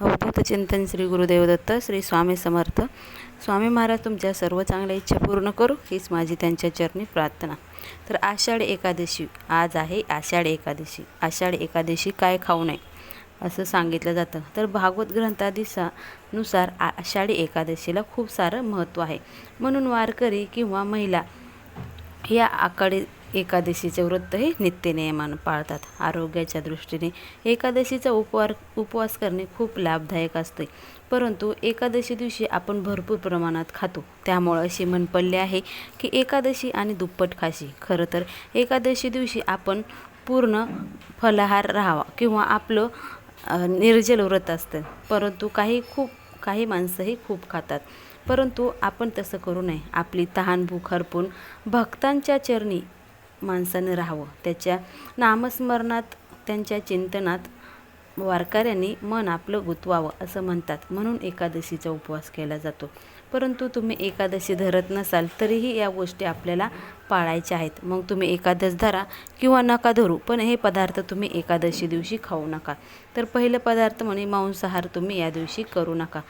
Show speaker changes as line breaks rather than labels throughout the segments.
अवधूत चिंतन श्री गुरुदेवदत्त श्री स्वामी समर्थ. स्वामी महाराज तुमच्या सर्व चांगल्या इच्छा पूर्ण करू हीच माझी त्यांच्या चरणी प्रार्थना. तर आषाढ एकादशी आज आहे आषाढ एकादशी. आषाढ एकादशी काय खाऊ नये असं सांगितलं जातं. तर भागवत ग्रंथादिसानुसार आषाढी एकादशीला खूप सारं महत्त्व आहे. म्हणून वारकरी किंवा महिला या आकडे एकादशीचे व्रत हे नित्यनियमानं पाळतात. आरोग्याच्या दृष्टीने एकादशीचा उपवार उपवास करणे खूप लाभदायक असते. परंतु एकादशी दिवशी आपण भरपूर प्रमाणात खातो. त्यामुळं असे म्हण पडले आहे की एकादशी आणि दुप्पट खाशी. खरं तर एकादशी दिवशी आपण पूर्ण फलाहार राहावा किंवा आपलं निर्जल व्रत असतं. परंतु काही खूप काही माणसंही खूप खातात. परंतु आपण तसं करू नये. आपली तहान भूक हरपून भक्तांच्या चरणी माणसानं राहावं. त्याच्या नामस्मरणात त्यांच्या चिंतनात वारकऱ्यांनी मन आपलं गुंतवावं असं म्हणतात. म्हणून एकादशीचा उपवास केला जातो. परंतु तुम्ही एकादशी धरत नसाल तरीही या गोष्टी आपल्याला पाळायच्या आहेत. मग तुम्ही एकादश धरा किंवा नका धरू पण हे पदार्थ तुम्ही एकादशी दिवशी खाऊ नका. तर पहिलं पदार्थ म्हणे मांसाहार तुम्ही या दिवशी करू नका.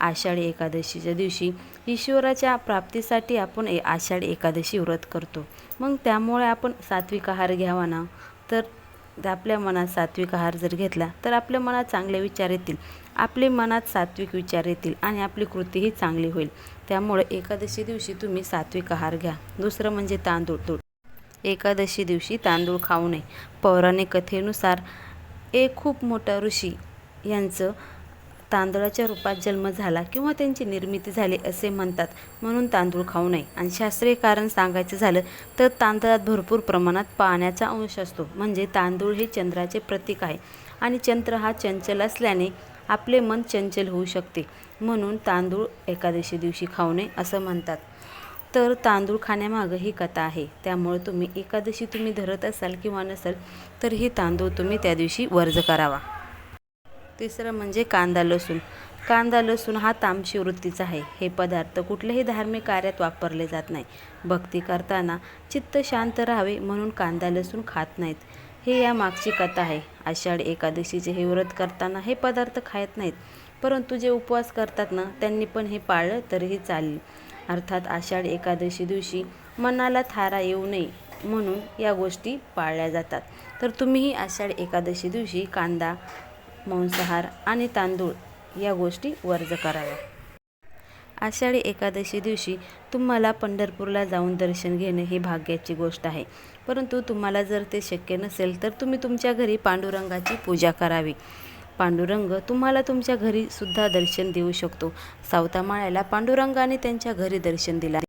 आषाढी एकादशीच्या दिवशी ईश्वराच्या प्राप्तीसाठी आपण ए आषाढी एकादशी व्रत करतो. मग त्यामुळे आपण सात्विक आहार घ्यावा ना? तर आपल्या मनात सात्विक आहार जर घेतला तर आपल्या मनात चांगले विचार येतील. आपले मनात सात्विक विचार येतील आणि आपली कृतीही चांगली होईल. त्यामुळे एकादशी दिवशी तुम्ही सात्विक आहार घ्या. दुसरं म्हणजे तांदूळ. तूळ एकादशी दिवशी तांदूळ खाऊ नये. पौराणिक कथेनुसार एक खूप मोठा ऋषी यांचं तांदळाच्या रूपात जन्म झाला किंवा त्यांची निर्मिती झाली असे म्हणतात. म्हणून तांदूळ खाऊ नये. आणि शास्त्रीय कारण सांगायचं झालं तर तांदळात भरपूर प्रमाणात पाण्याचा अंश असतो. म्हणजे तांदूळ हे चंद्राचे प्रतीक आहे. आणि चंद्र हा चंचल असल्याने आपले मन चंचल होऊ शकते. म्हणून तांदूळ एकादशी दिवशी खाऊ नये असं म्हणतात. तर तांदूळ खाण्यामागं ही कथा आहे. त्यामुळे तुम्ही एकादशी तुम्ही धरत असाल किंवा नसाल तर ही तांदूळ तुम्ही त्या दिवशी वर्ज करावा. तिसरं म्हणजे कांदा लसूण. कांदा लसूण हा तामशी वृत्तीचा आहे. हे पदार्थ कुठल्याही धार्मिक कार्यात वापरले जात नाही. भक्ती करताना चित्त शांत राहावे म्हणून कांदा लसूण खात नाहीत. हे या मागची कथा आहे. आषाढ एकादशीचे हे व्रत करताना हे पदार्थ खात नाहीत. परंतु जे उपवास करतात ना त्यांनी पण हे पाळलं तरीही चालेल. अर्थात आषाढ एकादशी दिवशी मनाला थारा येऊ नये म्हणून या गोष्टी पाळल्या जातात. तर तुम्हीही आषाढ एकादशी दिवशी कांदा मांसाहार आणि तांदूळ या गोष्टी वर्ज कराव्या. आषाढी एकादशी दिवशी तुम्हाला पंढरपूरला जाऊन दर्शन घेणे ही भाग्याची गोष्ट आहे. परंतु तुम्हाला जर ते शक्य नसेल तर तुम्ही तुमच्या घरी पांडुरंगाची पूजा करावी. पांडुरंग तुम्हाला तुमच्या घरी सुद्धा दर्शन देऊ शकतो. सावतामाळ्याला पांडुरंगाने त्यांच्या घरी दर्शन दिला.